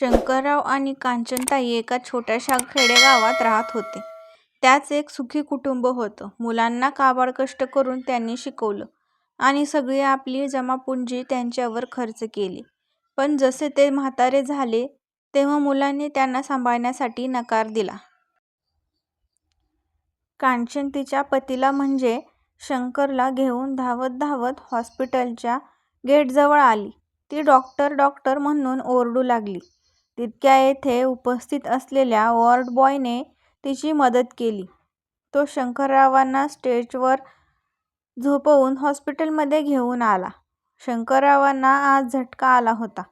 शंकरराव आणि कांचनताई एका छोट्याशा खेडेगावात राहत होते. त्याच एक सुखी कुटुंब होतं. मुलांना काबाड कष्ट करून त्यांनी शिकवलं आणि सगळी आपली जमापुंजी त्यांच्यावर खर्च केली. पण जसे ते म्हातारे झाले तेव्हा मुलांनी त्यांना सांभाळण्यासाठी नकार दिला. कांचन तिच्या पतीला म्हणजे शंकरला घेऊन धावत धावत हॉस्पिटलच्या गेटजवळ आली. ती डॉक्टर डॉक्टर म्हणून ओरडू लागली. तितक्या येथे उपस्थित असलेल्या वॉर्डबॉयने तिची मदत केली. तो शंकररावांना स्टेजवर झोपवून हॉस्पिटलमध्ये घेऊन आला. शंकररावांना आज झटका आला होता.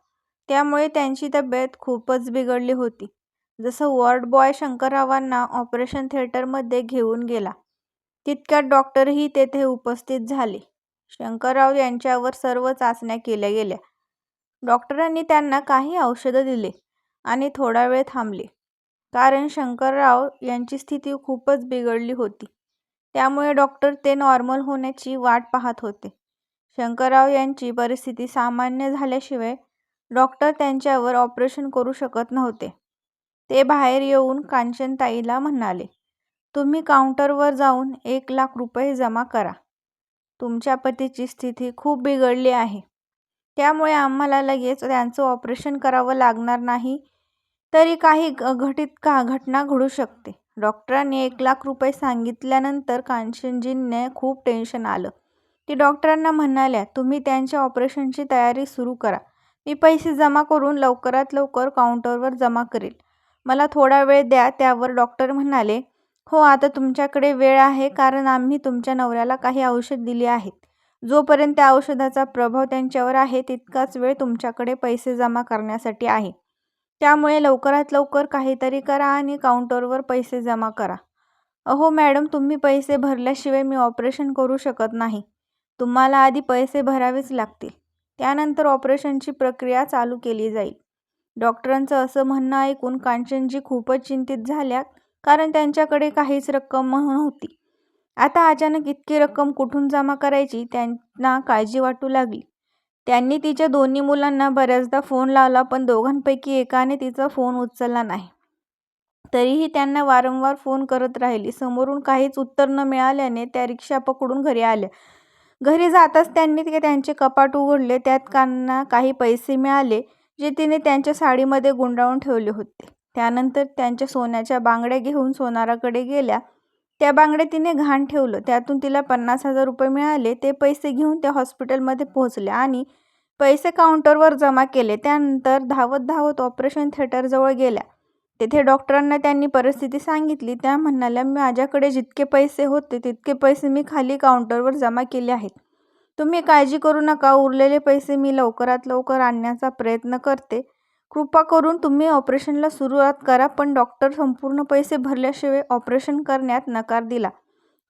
त्यामुळे त्यांची तब्येत खूपच बिघडली होती. जसं वॉर्डबॉय शंकररावांना ऑपरेशन थिएटरमध्ये घेऊन गेला तितक्यात डॉक्टरही तेथे उपस्थित झाले. शंकरराव यांच्यावर सर्व चाचण्या केल्या गेल्या. डॉक्टरांनी त्यांना काही औषधं दिली आणि थोडा वेळ थांबले. कारण शंकरराव यांची स्थिती खूपच बिघडली होती. त्यामुळे डॉक्टर ते नॉर्मल होण्याची वाट पाहत होते. शंकरराव यांची परिस्थिती सामान्य झाल्याशिवाय डॉक्टर त्यांच्यावर ऑपरेशन करू शकत नव्हते. ते बाहेर येऊन कांचनताईला म्हणाले, तुम्ही काउंटरवर जाऊन एक लाख रुपये जमा करा. तुमच्या पतीची स्थिती खूप बिघडली आहे. त्यामुळे आम्हाला लगेच त्यांचं ऑपरेशन करावं लागणार नाही तरी काही घटित का घटना घडू शकते. डॉक्टरांनी एक लाख रुपये सांगितल्यानंतर कांचनजींना खूप टेन्शन आलं. ती डॉक्टरांना म्हणाल्या, तुम्ही त्यांच्या ऑपरेशनची तयारी सुरू करा. मी पैसे जमा करून लवकरात लवकर काउंटरवर जमा करेल मला थोडा वेळ द्या त्यावर डॉक्टर म्हणाले, हो आता तुमच्याकडे वेळ आहे कारण आम्ही तुमच्या नवऱ्याला काही औषध दिली आहेत. जोपर्यंत त्या औषधाचा प्रभाव त्यांच्यावर आहे तितकाच वेळ तुमच्याकडे पैसे जमा करण्यासाठी आहे. त्यामुळे लवकरात लवकर काहीतरी करा आणि काउंटरवर पैसे जमा करा. अहो मॅडम तुम्ही पैसे भरल्याशिवाय मी ऑपरेशन करू शकत नाही. तुम्हाला आधी पैसे भरावेच लागतील. त्यानंतर ऑपरेशनची प्रक्रिया चालू केली जाईल. डॉक्टरांचं असं म्हणणं ऐकून कांचनजी खूपच चिंतित झाल्या कारण त्यांच्याकडे काहीच रक्कम नव्हती. आता अचानक इतकी रक्कम कुठून जमा करायची त्यांना काळजी वाटू लागली. त्यांनी तिच्या दोन्ही मुलांना बऱ्याचदा फोन लावला पण दोघांपैकी एकाने तिचा फोन उचलला नाही. तरीही त्यांना वारंवार फोन करत राहिली. समोरून काहीच उत्तर न मिळाल्याने त्या रिक्षा पकडून घरी आल्या. घरी जाताच त्यांनी ते त्यांचे कपाट उघडले. त्यात त्यांना काही पैसे मिळाले जे तिने त्यांच्या साडीमध्ये गुंडाळून ठेवले होते. त्यानंतर त्यांच्या सोन्याच्या बांगड्या घेऊन सोनाराकडे गेल्या. त्या बांगड्या तिने घाण ठेवलं. त्यातून तिला पन्नास हजार रुपये मिळाले. ते पैसे घेऊन त्या हॉस्पिटलमध्ये पोहोचल्या आणि पैसे काउंटरवर जमा केले. त्यानंतर धावत धावत ऑपरेशन थिएटरजवळ गेल्या. तेथे डॉक्टरांना त्यांनी परिस्थिती सांगितली. त्या म्हणाल्या, माझ्याकडे जितके पैसे होते तितके पैसे मी खाली काउंटरवर जमा केले आहेत. तुम्ही काळजी करू नका. उरलेले पैसे मी लवकरात लवकर आणण्याचा प्रयत्न करते. कृपा करून तुम्ही ऑपरेशनला सुरुवात करा. पण डॉक्टर संपूर्ण पैसे भरल्याशिवाय ऑपरेशन करण्यात नकार दिला.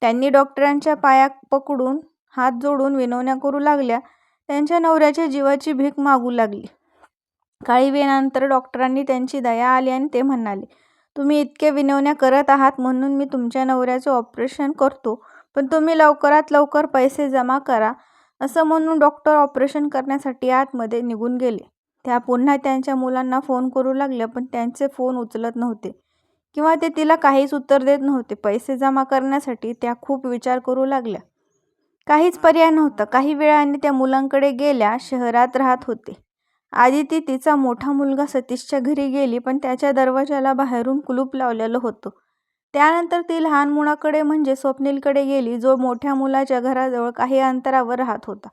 त्यांनी डॉक्टरांच्या पाया पकडून हात जोडून विनवण्या करू लागल्या. त्यांच्या नवऱ्याच्या जीवाची भीक मागू लागली. काही वेळानंतर डॉक्टरांनी त्यांची दया आली आणि ते म्हणाले, तुम्ही इतके विनवण्या करत आहात म्हणून मी तुमच्या नवऱ्याचं ऑपरेशन करतो. पण तुम्ही लवकरात लवकर पैसे जमा करा. असं म्हणून डॉक्टर ऑपरेशन करण्यासाठी आतमध्ये निघून गेले. त्या पुन्हा त्यांच्या मुलांना फोन करू लागल्या पण त्यांचे फोन उचलत नव्हते किंवा ते तिला काहीच उत्तर देत नव्हते. पैसे जमा करण्यासाठी त्या खूप विचार करू लागल्या. काहीच पर्याय नव्हता. काही वेळाने त्या मुलांकडे गेल्या. शहरात राहत होते. आधी ती तिचा मोठा मुलगा सतीशच्या घरी गेली पण त्याच्या दरवाजाला बाहेरून कुलूप लावलेलं होतं. त्यानंतर ती लहान मुलाकडे म्हणजे स्वप्नीलकडे गेली जो मोठ्या मुलाच्या घराजवळ काही अंतरावर राहत होता.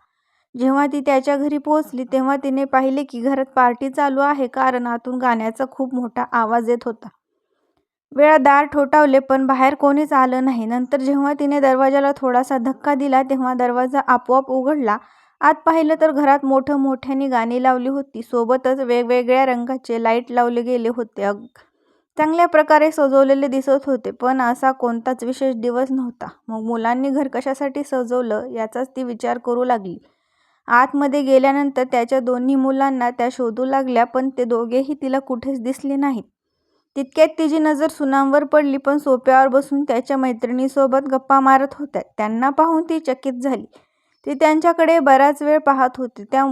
जेव्हा ती त्याच्या घरी पोहोचली तेव्हा तिने पाहिले की घरात पार्टी चालू आहे कारण आतून गाण्याचा खूप मोठा आवाज येत होता. वेळा दार ठोठावले पण बाहेर कोणीच आलं नाही. नंतर जेव्हा तिने दरवाजाला थोडासा धक्का दिला तेव्हा दरवाजा आपोआप उघडला. आत पाहिलं तर घरात मोठं मोठ्याने गाणी लावली होती. सोबतच वेगवेगळ्या रंगाचे लाइट लावले गेले होते. अग चांगल्या प्रकारे सजवलेले दिसत होते. पण असा कोणताच विशेष दिवस नव्हता. मग मुलांनी घर कशासाठी सजवलं याचाच ती विचार करू लागली. आतमध्ये गेल्यानंतर त्याच्या दोन्ही मुलांना त्या शोधू लागल्या पण ते दोघेही तिला कुठेच दिसले नाहीत. तितक्यात तिची नजर सुनांवर पडली. पण सोप्यावर बसून त्याच्या मैत्रिणीसोबत गप्पा मारत होत्या. त्यांना पाहून ती चकित झाली. ती त्यांच्याकडे बराच वेळ पाहत होती. त्या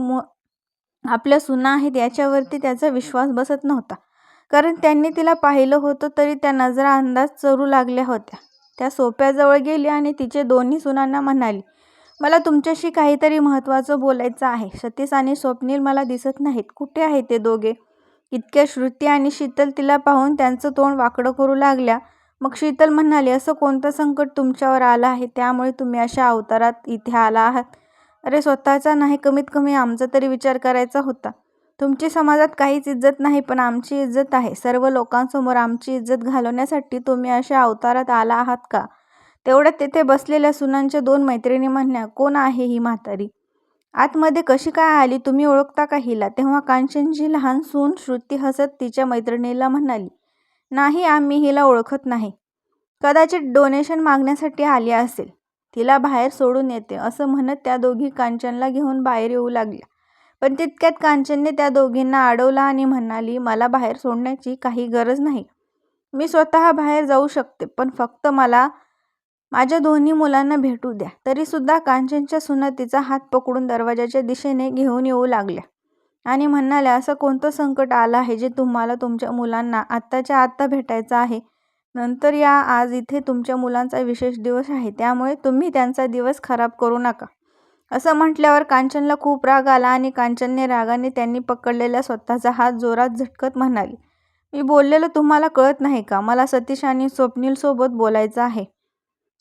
आपल्या सुना आहेत याच्यावरती त्याचा विश्वास बसत नव्हता कारण त्यांनी तिला पाहिलं होतं तरी त्या नजरा अंदाज चरू लागल्या होत्या त्या सोप्याजवळ गेली आणि तिचे दोन्ही सुनांना म्हणाली मला तुमच्याशी काहीतरी महत्त्वाचं बोलायचं आहे. सतीश आणि स्वप्नील मला दिसत नाहीत. कुठे आहे ते दोघे? इतक्या श्रुती आणि शीतल तिला पाहून त्यांचं तोंड वाकडं करू लागल्या. मग शीतल म्हणाली असं कोणतं संकट तुमच्यावर आलं आहे? त्यामुळे तुम्ही अशा अवतारात इथे आला आहात. अरे स्वतःचा नाही. कमीत कमी आमचा तरी विचार करायचा होता. तुमची समाजात काहीच इज्जत नाही पण आमची इज्जत आहे. सर्व लोकांसमोर आमची इज्जत घालवण्यासाठी तुम्ही अशा अवतारात आला आहात का? तेवढ्यात तेथे बसलेल्या सुनांच्या दोन मैत्रिणी म्हणल्या कोण आहे ही म्हातारी? आतमध्ये कशी काय आली? तुम्ही ओळखता का हिला? तेव्हा कांचनची लहान सून श्रुती हसत तिच्या मैत्रिणीला म्हणाली नाही आम्ही हिला ओळखत नाही. कदाचित डोनेशन मागण्यासाठी आली असेल. तिला बाहेर सोडून येते असं म्हणत त्या दोघी कांचनला घेऊन बाहेर येऊ लागल्या. पण तितक्यात कांचनने त्या दोघींना अडवला आणि म्हणाली मला बाहेर सोडण्याची काही गरज नाही. मी स्वतः बाहेर जाऊ शकते पण फक्त मला माझ्या दोन्ही मुलांना भेटू द्या. तरीसुद्धा कांचनच्या सुना तिचा हात पकडून दरवाजाच्या दिशेने घेऊन येऊ लागल्या. आणि म्हणाल्या असं कोणतं संकट आलं आहे जे तुम्हाला तुमच्या मुलांना आत्ताच्या आत्ता भेटायचं आहे? नंतर या आज इथे तुमच्या मुलांचा विशेष दिवस आहे त्यामुळे तुम्ही त्यांचा दिवस खराब करू नका. असं म्हटल्यावर कांचनला खूप राग आला आणि कांचनने रागाने त्यांनी पकडलेला स्वतःचा हात जोरात झटकत म्हणाली मी बोललेलं तुम्हाला कळत नाही का? मला सतीश आणि स्वप्नीलसोबत बोलायचं आहे.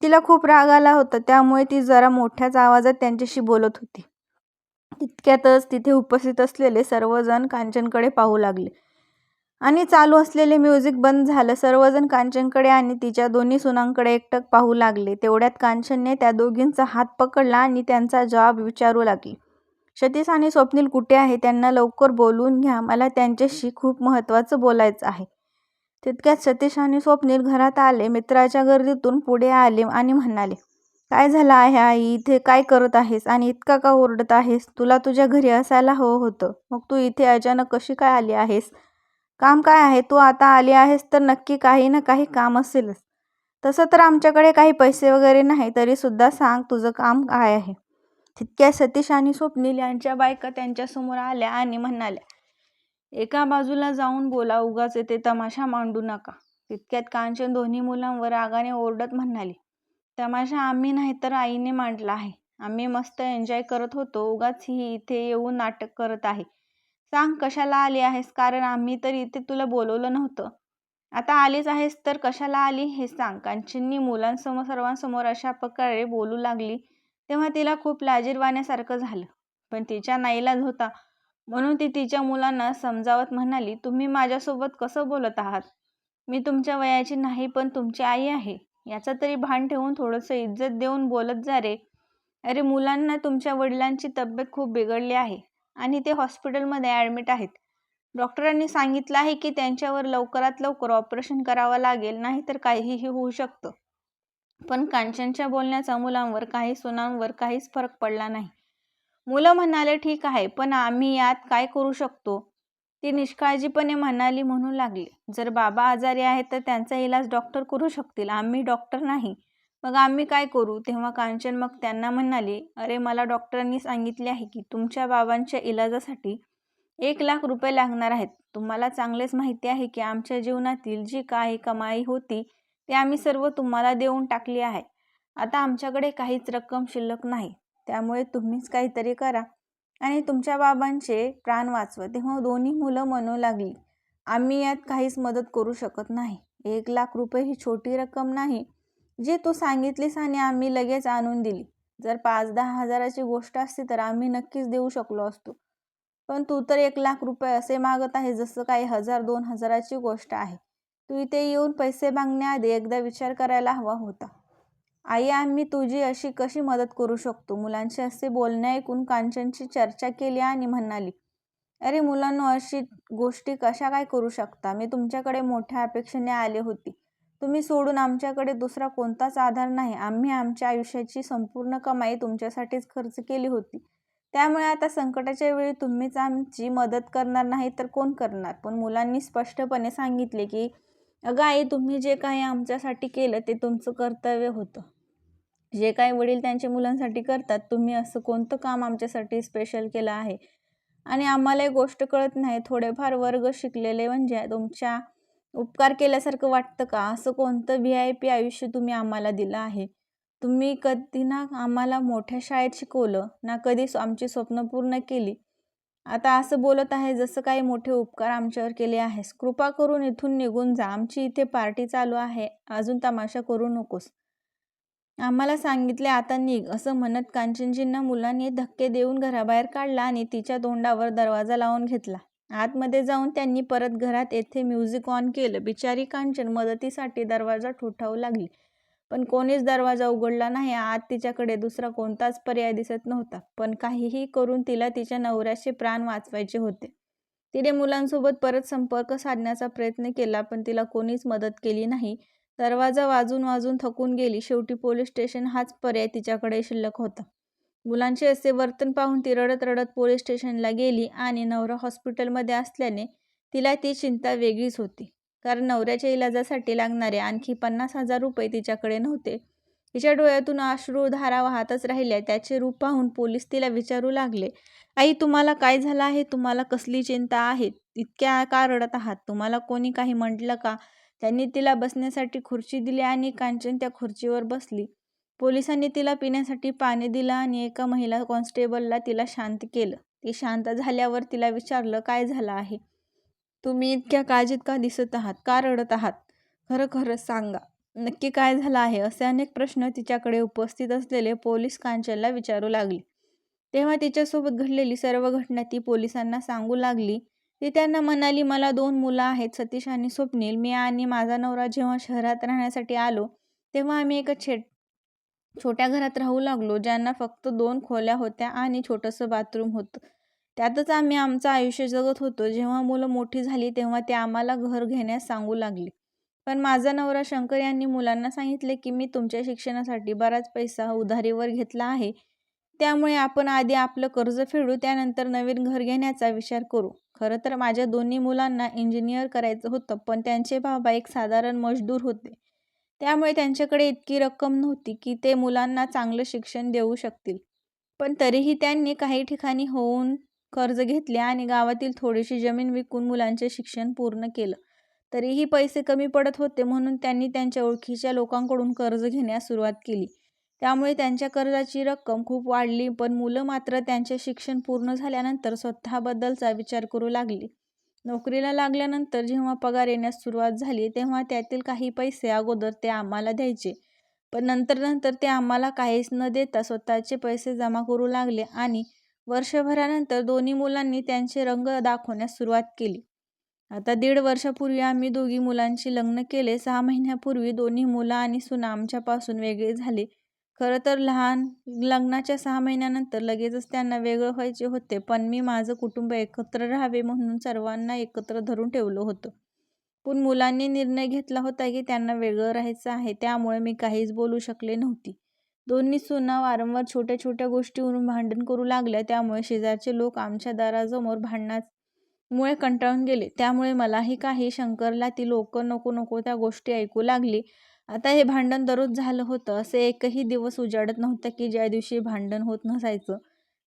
तिला खूप राग आला होता. त्यामुळे ती जरा मोठ्याच आवाजात त्यांच्याशी बोलत होती. तितक्यातच तिथे उपस्थित असलेले सर्वजण कांचनकडे पाहू लागले. आणि चालू असलेले म्युझिक बंद झालं. सर्वजण कांचनकडे आणि तिच्या दोन्ही सुनांकडे एकटक पाहू लागले. तेवढ्यात कांचनने त्या दोघींचा हात पकडला आणि त्यांचा जवाब विचारू लागली. सतीश आणि स्वप्नील कुठे आहे? त्यांना लवकर बोलवून घ्या. मला त्यांच्याशी खूप महत्त्वाचं बोलायचं आहे. तितक्यात सतीश आणि स्वप्नील घरात आले. मित्राच्या गर्दीतून पुढे आले आणि म्हणाले काय झालं आहे आई? इथे काय करत आहेस आणि इतका का ओरडत आहेस? तुला तुझ्या घरी असायला हवं होतं. मग तू इथे अचानक कशी काय आली आहेस? काम काय आहे? तू आता आली आहेस तर नक्की काही ना काही काम असेलच. तसं तर आमच्याकडे काही पैसे वगैरे नाही तरीसुद्धा सांग तुझं काम काय आहे. तितक्या सतीश आणि स्वप्नील यांच्या बायका त्यांच्यासमोर आल्या आणि म्हणाल्या एका बाजूला जाऊन बोला उगाच येते तमाशा मांडू नका. तितक्यात कांचन दोन्ही मुलांवर रागाने ओरडत म्हणाली तमाशा आम्ही नाही तर आईने मांडला आहे. आम्ही मस्त एन्जॉय करत होतो. उगाच ही इथे येऊन नाटक करत आहे. सांग कशाला आली आहेस? कारण आम्ही तर इथे तुला बोलवलं नव्हतं. आता आलीच आहेस तर कशाला आली हे सांग. कांचननी मुलांसमोर सर्वांसमोर अशा प्रकारे बोलू लागली तेव्हा तिला खूप लाजीरवाण्यासारखं झालं. पण तिच्या नाईलाज होता. म्हणून ती तिच्या मुलांना समजावत म्हणाली तुम्ही माझ्यासोबत कसं बोलत आहात? मी तुमच्या वयाची नाही पण तुमची आई आहे. याचा तरी भान ठेवून थोडंसं इज्जत देऊन बोलत जा रे. अरे मुलांना तुमच्या वडिलांची तब्येत खूप बिघडली आहे आणि ते हॉस्पिटलमध्ये ॲडमिट आहेत. डॉक्टरांनी सांगितलं आहे की त्यांच्यावर लवकरात लवकर ऑपरेशन करावं लागेल नाहीतर काहीही होऊ शकतं. पण कांचनच्या बोलण्याचा मुलांवर काही सुनांवर काहीच फरक पडला नाही. मुलं म्हणाले ठीक आहे पण आम्ही यात काय करू शकतो? ती निष्काळजीपणे म्हणाली म्हणू लागली. जर बाबा आजारी आहेत तर त्यांचा इलाज डॉक्टर करू शकतील. आम्ही डॉक्टर नाही. मग आम्ही काय करू? तेव्हा कांचन मग त्यांना म्हणाली अरे मला डॉक्टरांनी सांगितले आहे की तुमच्या बाबांच्या इलाजासाठी एक लाख रुपये लागणार आहेत. तुम्हाला चांगलेच माहिती आहे की आमच्या जीवनातील जी काही कमाई होती ती आम्ही सर्व तुम्हाला देऊन टाकली आहे. आता आमच्याकडे काहीच रक्कम शिल्लक नाही. त्यामुळे तुम्हीच काहीतरी करा. आणि तुमच्या बाबांचे प्राण वाचवा. तेव्हा दोन्ही मुलं म्हणू लागली आम्ही यात काहीच मदत करू शकत नाही. एक लाख रुपये ही छोटी रक्कम नाही जी तू सांगितलीस आणि आम्ही लगेच आणून दिली. जर पाच दहा हजाराची गोष्ट असती तर आम्ही नक्कीच देऊ शकलो असतो. पण तू तर एक लाख रुपये असे मागत आहे जसं काही हजार दोन हजाराची गोष्ट आहे. तू इथे येऊन पैसे मागण्याआधी एकदा विचार करायला हवा होता. आई आम्ही तुझी अशी कशी मदत करू शकतो? मुलांचे असे बोलणे ऐकून कांचनची चर्चा केली आणि म्हणाली अरे मुलांनो अशी गोष्टी कशा काय करू शकता? मी तुमच्याकडे मोठ्या अपेक्षेने आले होती. तुम्ही सोडून आमच्याकडे दुसरा कोणताच आधार नाही. आम्ही आमच्या आयुष्याची संपूर्ण कमाई तुमच्यासाठीच खर्च केली होती. त्यामुळे आता संकटाच्या वेळी तुम्हीच आमची मदत करणार नाही तर कोण करणार? पण मुलांनी स्पष्टपणे सांगितले की अगं आई तुम्ही जे काही आमच्यासाठी केलं ते तुमचं कर्तव्य होतं. जे काही वडील त्यांच्या मुलांसाठी करतात तुम्ही असं कोणतं काम आमच्यासाठी स्पेशल केलं आहे? आणि आम्हाला एक गोष्ट कळत नाही. थोडेफार वर्ग शिकलेले म्हणजे तुमच्या उपकार केल्यासारखं वाटतं का? असं कोणतं व्ही आय पी आयुष्य तुम्ही आम्हाला दिलं आहे? तुम्ही कधी ना आम्हाला मोठ्या शाळेत शिकवलं ना कधी आमची स्वप्न पूर्ण केली. आता असं बोलत आहे जसं काही मोठे उपकार आमच्यावर केले आहेस. कृपा करून इथून निघून जा. आमची इथे पार्टी चालू आहे. अजून तमाशा करू नकोस. आम्हाला सांगितले आता निघ असं म्हणत कांचनजींना मुलांनी धक्के देऊन घराबाहेर काढला आणि तिच्या तोंडावर दरवाजा लावून घेतला. आतमध्ये जाऊन त्यांनी परत घरात येथे म्युझिक ऑन केलं. बिचारी कांचन मदतीसाठी दरवाजा ठोठावू लागली. पण कोणीच दरवाजा उघडला नाही. आत तिच्याकडे दुसरा कोणताच पर्याय दिसत नव्हता. पण काहीही करून तिला तिच्या नवऱ्याचे प्राण वाचवायचे होते. तिने मुलांसोबत परत संपर्क साधण्याचा प्रयत्न केला पण तिला कोणीच मदत केली नाही. दरवाजा वाजून वाजून थकून गेली. शेवटी पोलीस स्टेशन हाच पर्याय तिच्याकडे शिल्लक होता. मुलांचे असे वर्तन पाहून ती रडत रडत पोलीस स्टेशनला गेली आणि नवरा हॉस्पिटलमध्ये असल्याने तिला ती चिंता वेगळीच होती. कारण नवऱ्याच्या इलाजासाठी लागणारे आणखी पन्नास हजार रुपये तिच्याकडे नव्हते. तिच्या डोळ्यातून अश्रू धारा वाहतच राहिल्या. त्याचे रूप पाहून पोलीस तिला विचारू लागले आई तुम्हाला काय झालं आहे? तुम्हाला कसली चिंता आहे? इतक्या का रडत आहात. तुम्हाला कोणी काही म्हटलं का? त्यांनी तिला बसण्यासाठी खुर्ची दिली आणि कांचन त्या खुर्चीवर बसली. पोलिसांनी तिला पिण्यासाठी पाणी दिलं आणि एका महिला कॉन्स्टेबलला तिला शांत केलं. ती शांत झाल्यावर तिला विचारलं काय झालं आहे? तुम्ही इतक्या काळजीत का दिसत आहात? का रडत आहात? खरं खरं सांगा. नक्की काय झालं आहे? असे अनेक प्रश्न तिच्याकडे उपस्थित असलेले पोलीस कांचनला विचारू लागले. तेव्हा तिच्यासोबत घडलेली सर्व घटना ती पोलिसांना सांगू लागली. ती त्यांना म्हणाली मला दोन मुलं आहेत सतीश आणि स्वप्नील. मी आणि माझा नवरा जेव्हा शहरात राहण्यासाठी आलो तेव्हा आम्ही एका छे छोट्या घरात राहू लागलो ज्यांना फक्त दोन खोल्या होत्या आणि छोटंसं बाथरूम होतं. त्यातच आम्ही आमचं आयुष्य जगत होतो. जेव्हा मुलं मोठी झाली तेव्हा ते आम्हाला घर घेण्यास सांगू लागले. पण माझा नवरा शंकर यांनी मुलांना सांगितले की मी तुमच्या शिक्षणासाठी बराच पैसा उधारीवर घेतला आहे. त्यामुळे आपण आधी आपलं कर्ज फेडू त्यानंतर नवीन घर घेण्याचा विचार करू. खरं तर माझ्या दोन्ही मुलांना इंजिनियर करायचं होतं पण त्यांचे बाबा एक साधारण मजदूर होते. त्यामुळे त्यांच्याकडे इतकी रक्कम नव्हती की ते मुलांना चांगलं शिक्षण देऊ शकतील. पण तरीही त्यांनी काही ठिकाणी होऊन कर्ज घेतले आणि गावातील थोडीशी जमीन विकून मुलांचे शिक्षण पूर्ण केलं. तरीही पैसे कमी पडत होते म्हणून त्यांनी त्यांच्या ओळखीच्या लोकांकडून कर्ज घेण्यास सुरुवात केली. त्यामुळे त्यांच्या कर्जाची रक्कम खूप वाढली पण मुलं मात्र त्यांचे शिक्षण पूर्ण झाल्यानंतर स्वतःबद्दलचा विचार करू लागली. नोकरीला लागल्यानंतर जेव्हा पगार येण्यास सुरुवात झाली तेव्हा त्यातील काही पैसे अगोदर ते आम्हाला द्यायचे. पण नंतर नंतर ते आम्हाला काहीच न देता स्वतःचे पैसे जमा करू लागले आणि वर्षभरानंतर दोन्ही मुलांनी त्यांचे रंग दाखवण्यास सुरुवात केली. आता दीड वर्षापूर्वी आम्ही दोघी मुलांची लग्न केले. सहा महिन्यापूर्वी दोन्ही मुलं आणि सुना आमच्यापासून वेगळे झाले. खरं तर लहान लग्नाच्या सहा महिन्यानंतर लगेचच त्यांना वेगळं व्हायचे होते पण मी माझं कुटुंब एकत्र राहावे म्हणून सर्वांना एकत्र धरून ठेवलं होतं. पण मुलांनी निर्णय घेतला होता की त्यांना वेगळं राहायचं आहे त्यामुळे मी काहीच बोलू शकले नव्हती. दोन्ही सुना वारंवार छोट्या छोट्या गोष्टीवरून भांडण करू लागल्या त्यामुळे शेजारचे लोक आमच्या दारासमोर मुळे कंटाळून गेले. त्यामुळे मलाही काही शंकरला ती लोक नको नको त्या गोष्टी ऐकू लागली. आता हे भांडण दररोज झालं होतं. असे एकही दिवस उजाडत नव्हतं की ज्या दिवशी भांडण होत नसायचं.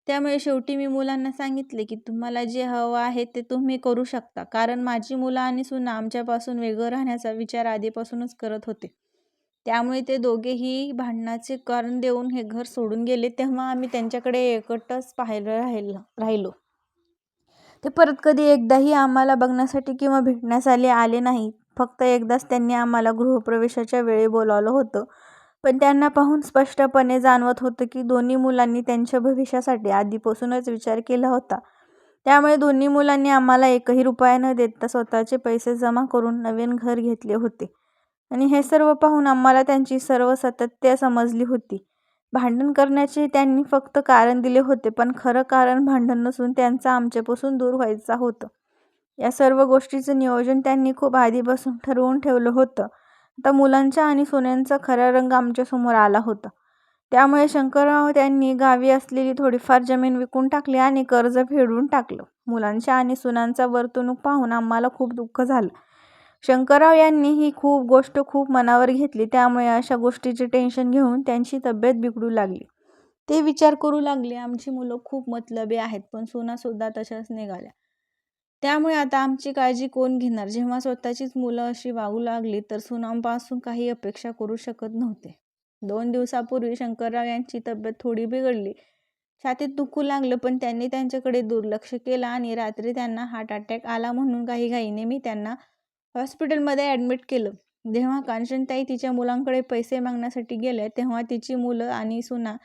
त्यामुळे शेवटी मी मुलांना सांगितले की तुम्हाला जे हवं आहे ते तुम्ही करू शकता. कारण माझी मुलं आणि सुना आमच्यापासून वेगळं राहण्याचा विचार आधीपासूनच करत होते. त्यामुळे ते दोघेही भांडणाचे कारण देऊन हे घर सोडून गेले तेव्हा आम्ही त्यांच्याकडे एकटच पाहायला राहिलं राहिलो. ते परत कधी एकदाही आम्हाला बघण्यासाठी किंवा भेटण्यासाठी आले आले नाही फक्त एकदाच त्यांनी आम्हाला गृहप्रवेशाच्या वेळी बोलावलं होतं. पण त्यांना पाहून स्पष्टपणे जाणवत होतं की दोन्ही मुलांनी त्यांच्या भविष्यासाठी आधीपासूनच विचार केला होता. त्यामुळे दोन्ही मुलांनी आम्हाला एकही रुपया न देता स्वतःचे पैसे जमा करून नवीन घर घेतले होते. आणि हे सर्व पाहून आम्हाला त्यांची सर्व सातत्य समजली होती. भांडण करण्याचे त्यांनी फक्त कारण दिले होते पण खरं कारण भांडण नसून त्यांचा आमच्यापासून दूर व्हायचा होतं. या सर्व गोष्टीचं नियोजन त्यांनी खूप आधीपासून ठरवून ठेवलं होतं. आता मुलांच्या आणि सोन्यांचा खरा रंग आमच्यासमोर आला होता. त्यामुळे शंकरराव त्यांनी गावी असलेली थोडीफार जमीन विकून टाकली आणि कर्ज फेडून टाकलं. मुलांच्या आणि सुनांचा वर्तणूक पाहून आम्हाला खूप दुःख झालं. शंकरराव यांनी ही खूप गोष्ट खूप मनावर घेतली. त्यामुळे अशा गोष्टीचे टेन्शन घेऊन त्यांची तब्येत बिघडू लागली. ते विचार करू लागले आमची मुलं खूप मतलबी आहेत पण सुनासुद्धा तशाच निघाल्या. त्यामुळे आता आमची काळजी कोण घेणार? जेव्हा स्वतःचीच मुलं अशी वागू लागली तर सुनांपासून काही अपेक्षा करू शकत नव्हते. दोन दिवसापूर्वी शंकरराव यांची तब्येत थोडी बिघडली. छातीत दुखू लागलं पण त्यांनी त्यांच्याकडे दुर्लक्ष केलं आणि रात्री त्यांना हार्ट अटॅक आला म्हणून काही घाईने मी त्यांना हॉस्पिटलमध्ये ॲडमिट केलं. जेव्हा कांचनताई तिच्या मुलांकडे पैसे मागण्यासाठी गेल्या तेव्हा तिची मुलं आणि सुना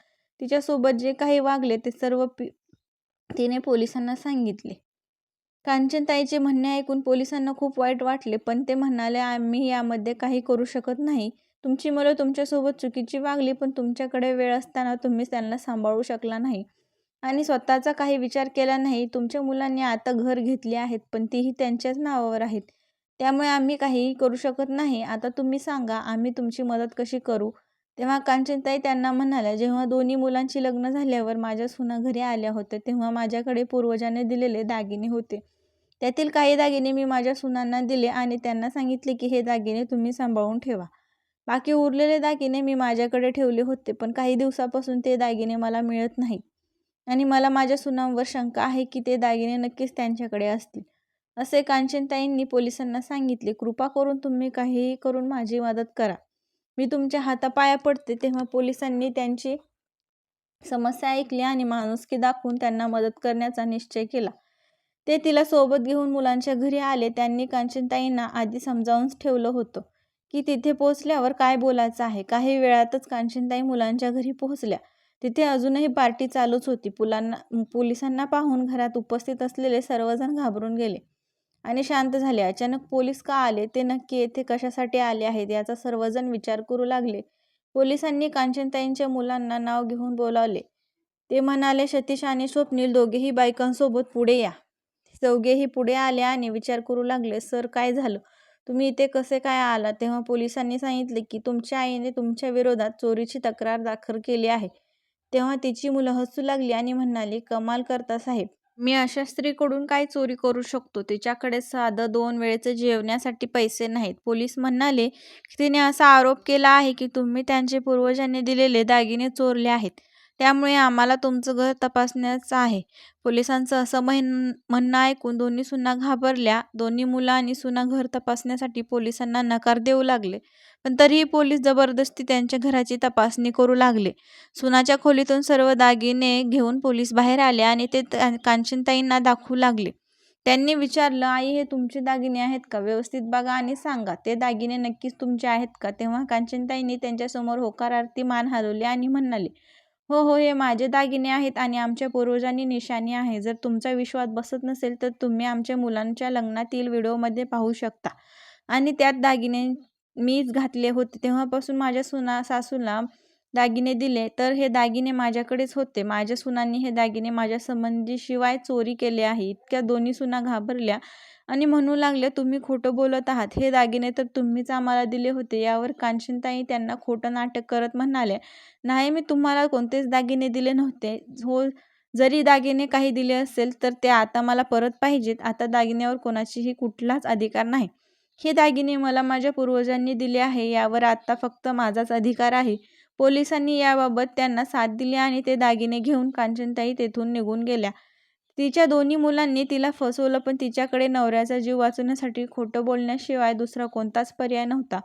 तिच्यासोबत जे काही वागले ते सर्व पि तिने पोलिसांना सांगितले. कांचनताईचे म्हणणे ऐकून पोलिसांना खूप वाईट वाटले पण ते म्हणाले आम्ही यामध्ये काही करू शकत नाही. तुमची मुलं तुमच्यासोबत चुकीची वागली पण तुमच्याकडे वेळ असताना तुम्ही त्यांना सांभाळू शकला नाही. आणि स्वतःचा काही विचार केला नाही. तुमच्या मुलांनी आता घर घेतले आहेत पण तीही त्यांच्याच नावावर आहेत. त्यामुळे आम्ही काहीही करू शकत नाही. आता तुम्ही सांगा आम्ही तुमची मदत कशी करू? तेव्हा कांचनताई त्यांना म्हणाल्या जेव्हा दोन्ही मुलांची लग्न झाल्यावर माझ्या सुना घरी आल्या होत्या तेव्हा माझ्याकडे पूर्वजाने दिलेले दागिने होते. त्यातील काही दागिने मी माझ्या सुनांना दिले आणि त्यांना सांगितले की हे दागिने तुम्ही सांभाळून ठेवा. बाकी उरलेले दागिने मी माझ्याकडे ठेवले होते पण काही दिवसापासून ते दागिने मला मिळत नाहीत आणि मला माझ्या सुनांवर शंका आहे की ते दागिने नक्कीच त्यांच्याकडे असतील. असे कांचनताईंनी पोलिसांना सांगितले कृपा करून तुम्ही काहीही करून माझी मदत करा. मी तुमच्या हातापाया पडते. तेव्हा पोलिसांनी त्यांची समस्या ऐकली आणि माणुसकी दाखवून त्यांना मदत करण्याचा निश्चय केला. ते तिला सोबत घेऊन मुलांच्या घरी आले. त्यांनी कांचनताईंना आधी समजावून ठेवलं होतं की तिथे पोहोचल्यावर काय बोलायचं आहे? काही वेळातच कांचनताई मुलांच्या घरी पोहोचल्या. तिथे अजूनही पार्टी चालूच होती. पुलांना पोलिसांना पाहून घरात उपस्थित असलेले सर्वजण घाबरून गेले. आणि शांत झाले. अचानक पोलीस का आले? ते नक्की येथे कशासाठी आले आहेत याचा सर्वजण विचार करू लागले. पोलिसांनी कांचनताईंच्या मुलांना नाव घेऊन बोलावले. ते म्हणाले सतीश आणि स्वप्नील दोघेही बायकांसोबत पुढे या. चौघेही पुढे आले आणि विचार करू लागले सर काय झालं? तुम्ही इथे कसे काय आला तेव्हा पोलिसांनी सांगितले की तुमच्या आईने तुमच्या विरोधात चोरीची तक्रार दाखल केली आहे. तेव्हा तिची मुलं हसू लागली आणि म्हणाली कमाल करता साहेब. मी अशा स्त्रीकडून काय चोरी करू शकतो? तिच्याकडे साधं दोन वेळेचं जेवण्यासाठी पैसे नाहीत. पोलीस म्हणाले की तिने असा आरोप केला आहे की तुम्ही त्यांचे पूर्वजांनी दिलेले दागिने चोरले आहेत. त्यामुळे आम्हाला तुमचं घर तपासण्याचं आहे. पोलिसांचं असं म्हण म्हणणं ऐकून दोन्ही सुना घाबरल्या. दोन्ही मुलं आणि सुना घर तपासण्यासाठी पोलिसांना नकार देऊ लागले. पण तरीही पोलीस जबरदस्ती त्यांच्या घराची तपासणी करू लागले. सुनाच्या खोलीतून सर्व दागिने घेऊन पोलीस बाहेर आले आणि ते कांचनताईंना दाखवू लागले. त्यांनी विचारलं आई हे तुमचे दागिने आहेत का? व्यवस्थित बघा आणि सांगा. ते दागिने नक्कीच तुमचे आहेत का? तेव्हा कांचनताईंनी त्यांच्यासमोर होकारार्थी मान हलवली आणि म्हणाले हो हो हे माझे दागिने आहेत आणि आमच्या पूर्वजांनी निशाणी आहे. जर तुमचा विश्वास बसत नसेल तर तुम्ही आमच्या मुलांच्या लग्नातील व्हिडिओमध्ये पाहू शकता. आणि त्यात दागिने मीच घातले होते. तेव्हापासून माझ्या सुना सासूला दागिने दिले तर हे दागिने माझ्याकडेच होते. माझ्या सुनांनी हे दागिने माझ्या संबंधीशिवाय चोरी केले आहे. इतक्या दोन्ही सुना घाबरल्या आणि म्हणू लागले तुम्ही खोटं बोलत आहात. हे दागिने तर तुम्हीच आम्हाला दिले होते. यावर कांचनताई त्यांना खोटं नाटक करत म्हणाले नाही मी तुम्हाला कोणतेच दागिने दिले नव्हते. हो जरी दागिने काही दिले असेल तर ते आता मला परत पाहिजेत. आता दागिन्यावर कोणाचीही कुठलाच अधिकार नाही. हे दागिने मला माझ्या पूर्वजांनी दिले आहे. यावर आता फक्त माझाच अधिकार आहे. पोलिसांनी याबाबत त्यांना साथ दिली आणि ते दागिने घेऊन कांचनताई तेथून निघून गेल्या. तिच्या दोन्ही मुलांनी तिला फसवलं पण तिच्याकडे नवऱ्याचा जीव वाचवण्यासाठी खोटं बोलण्याशिवाय दुसरा कोणताच पर्याय नव्हता.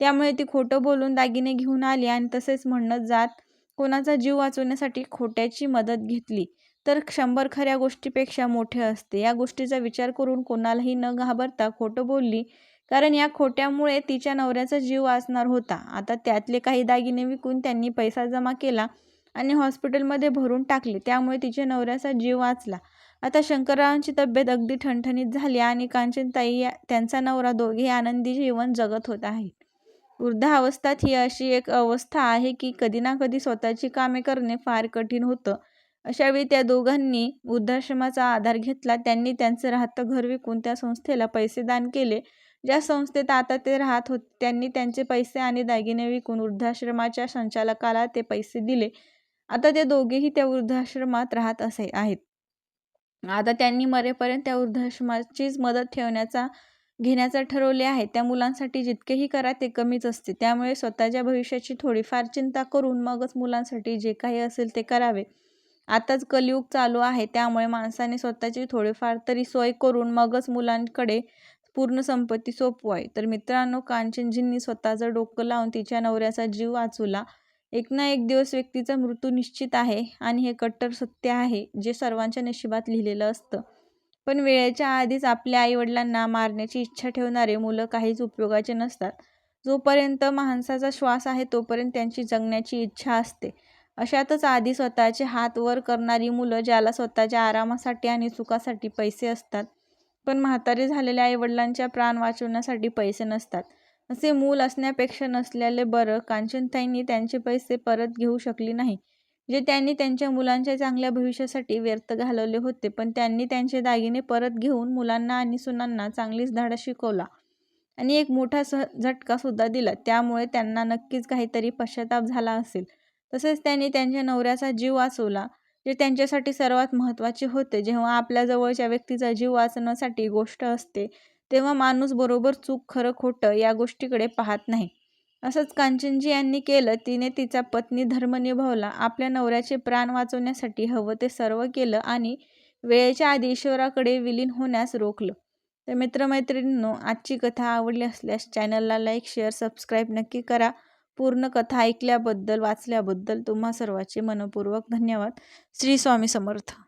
त्यामुळे ती खोटं बोलून दागिने घेऊन आली आणि तसेच म्हणत जात कोणाचा जीव वाचवण्यासाठी खोट्याची मदत घेतली तर शंभर खऱ्या गोष्टीपेक्षा मोठे असते. या गोष्टीचा विचार करून कोणालाही न घाबरता खोटं बोलली कारण या खोट्यामुळे तिच्या नवऱ्याचा जीव वाचणार होता. आता त्यातले काही दागिने विकून त्यांनी पैसा जमा केला आणि हॉस्पिटलमध्ये भरून टाकले. त्यामुळे तिच्या नवऱ्याचा जीव वाचला. आता शंकररावांची तब्येत अगदी ठणठणीत झाली आणि कांचनताई त्यांचा नवरा दोघे आनंदी जीवन जगत होत आहे वृद्धावस्थात ही अशी एक अवस्था आहे की कधी ना कधी स्वतःची कामे करणे फार कठीण होतं. अशावेळी त्या दोघांनी वृद्धाश्रमाचा आधार घेतला. त्यांनी त्यांचं राहतं घर विकून त्या संस्थेला पैसे दान केले. ज्या संस्थेत आता ते राहत होते त्यांनी त्यांचे पैसे आणि दागिने विकून वृद्धाश्रमाच्या संचालकाला ते पैसे दिले. आता ते दोघेही त्या वृद्धाश्रमात राहत असे आहेत. आता त्यांनी मरेपर्यंत त्या वृद्धाश्रमाचीच मदत ठेवण्याचा घेण्याचं ठरवले आहे. त्या मुलांसाठी जितकेही करा ते कमीच असते. त्यामुळे स्वतःच्या भविष्याची थोडीफार चिंता करून मगच मुलांसाठी जे काही असेल ते करावे. आताच कलियुग चालू आहे. त्यामुळे माणसाने स्वतःची थोडीफार तरी सोय करून मगच मुलांकडे पूर्ण संपत्ती सोपवाय तर मित्रांनो कांचनजींनी स्वतःचं डोकं लावून तिच्या नवऱ्याचा जीव वाचवला. एक ना एक दिवस व्यक्तीचा मृत्यू निश्चित आहे आणि हे कट्टर सत्य आहे जे सर्वांच्या नशिबात लिहिलेलं असतं. पण वेळेच्या आधीच आपल्या आईवडिलांना मारण्याची इच्छा ठेवणारे मुलं काहीच उपयोगाचे नसतात. जोपर्यंत माणसाचा श्वास आहे तोपर्यंत त्यांची जगण्याची इच्छा असते. अशातच आधी स्वतःचे हात वर करणारी मुलं ज्याला स्वतःच्या आरामासाठी आणि सुखासाठी पैसे असतात पण म्हातारे झालेल्या आईवडिलांच्या प्राण वाचवण्यासाठी पैसे नसतात. असे मूल असण्यापेक्षा नसलेले बरं कांचनताईंनी त्यांचे पैसे परत घेऊ शकली नाही जे त्यांनी त्यांच्या मुलांच्या चांगल्या भविष्यासाठी व्यर्थ घालवले होते. पण त्यांनी त्यांचे दागिने परत घेऊन मुलांना आणि सुनांना चांगलीच धाडा शिकवला आणि एक मोठा सह झटकासुद्धा दिला. त्यामुळे त्यांना नक्कीच काहीतरी पश्चाताप झाला असेल. तसेच त्यांनी त्यांच्या नवऱ्याचा जीव वाचवला जे त्यांच्यासाठी सर्वात महत्त्वाचे होते. जेव्हा आपल्या जवळच्या व्यक्तीचा जीव वाचवण्यासाठी गोष्ट असते तेव्हा माणूस बरोबर चूक खरं खोटं या गोष्टीकडे पाहत नाही. असंच कांचनजी यांनी केलं. तिने तिचा पत्नी धर्म निभावला. आपल्या नवऱ्याचे प्राण वाचवण्यासाठी हवं ते सर्व केलं आणि वेळेच्या आधी ईश्वराकडे विलीन होण्यास रोखलं. तर मित्रमैत्रिणींनो आजची कथा आवडली असल्यास चॅनलला लाईक शेअर सबस्क्राईब नक्की करा. पूर्ण कथा ऐकल्याबद्दल वाचल्याबद्दल तुम्हा सर्वांचे मनपूर्वक धन्यवाद. श्री स्वामी समर्थ.